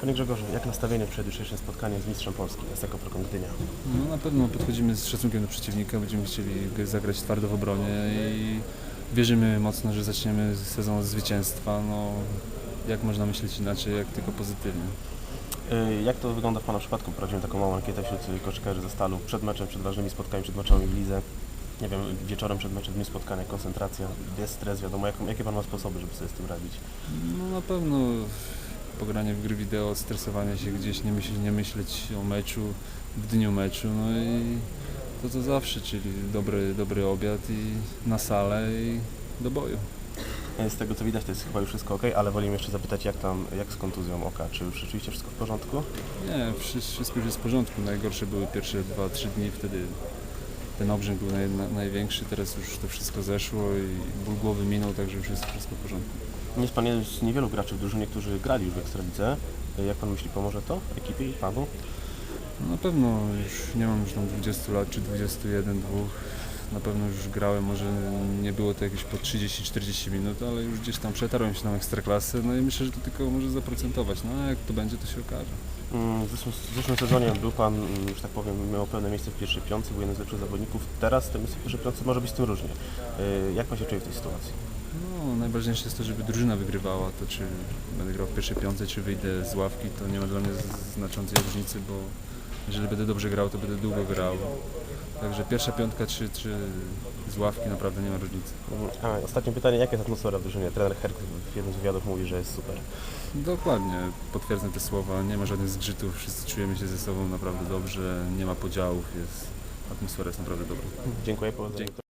Panie Grzegorzu, jak nastawienie przed jutrzejszym spotkaniem z mistrzem Polski, Eseko Prokon Gdynia? No, na pewno podchodzimy z szacunkiem do przeciwnika, będziemy chcieli zagrać twardo w obronie i wierzymy mocno, że zaczniemy sezon od zwycięstwa. No, jak można myśleć inaczej, jak tylko pozytywnie. Y, Jak to wygląda w Pana przypadku? Prowadziłem taką małą ankietę wśród koszykarzy ze Stalu przed meczem, przed ważnymi spotkaniami, przed meczami w lidze. Nie wiem, wieczorem przed meczem, dniu spotkania, koncentracja, jest stres, wiadomo. Jak, jakie Pan ma sposoby, żeby sobie z tym radzić? No na pewno pogranie w gry wideo, stresowanie się gdzieś, nie myśleć, nie myśleć o meczu w dniu meczu, no i to co zawsze, czyli dobry, dobry obiad i na salę i do boju. Y, Z tego co widać, to jest chyba już wszystko ok, ale wolimy jeszcze zapytać, jak tam, jak z kontuzją oka? Czy już rzeczywiście wszystko w porządku? Nie, wszy- wszystko już jest w porządku. Najgorsze były pierwsze 2-3 dni, wtedy ten obrzęk był naj, na, największy, teraz już to wszystko zeszło i ból głowy minął, także już jest wszystko w porządku. Jest Pan jeden z niewielu graczy w drużynie, którzy grali już w Ekstralidze. Jak Pan myśli, pomoże to ekipie i Panu? Na pewno już nie mam już tam 20 lat czy 21, dwóch. Na pewno już grałem, może nie było to jakieś po 30-40 minut, ale już gdzieś tam przetarłem się na ekstraklasę, no i myślę, że to tylko może zaprocentować. No a jak to będzie, to się okaże. Mm, W zeszłym, w zeszłym sezonie był Pan, mm, że tak powiem, miał pełne miejsce w pierwszej piątce, był jednym z lepszych zawodników. Teraz to miejsce w pierwszej piątce może być z tym różnie. Y, Jak Pan się czuje w tej sytuacji? No, najważniejsze jest to, żeby drużyna wygrywała. To czy będę grał w pierwszej piątce, czy wyjdę z ławki, to nie ma dla mnie znaczącej różnicy, bo jeżeli będę dobrze grał, to będę długo grał. Także pierwsza piątka, czy, czy z ławki naprawdę nie ma różnicy. Mm, A, ostatnie pytanie, jaka jest atmosfera w drużynie? Trener Herk w jednym z wywiadów mówi, że jest super. Dokładnie, potwierdzam te słowa. Nie ma żadnych zgrzytów, wszyscy czujemy się ze sobą naprawdę dobrze, nie ma podziałów, jest, atmosfera jest naprawdę dobra. Dziękuję, powodzenia. Dzięki.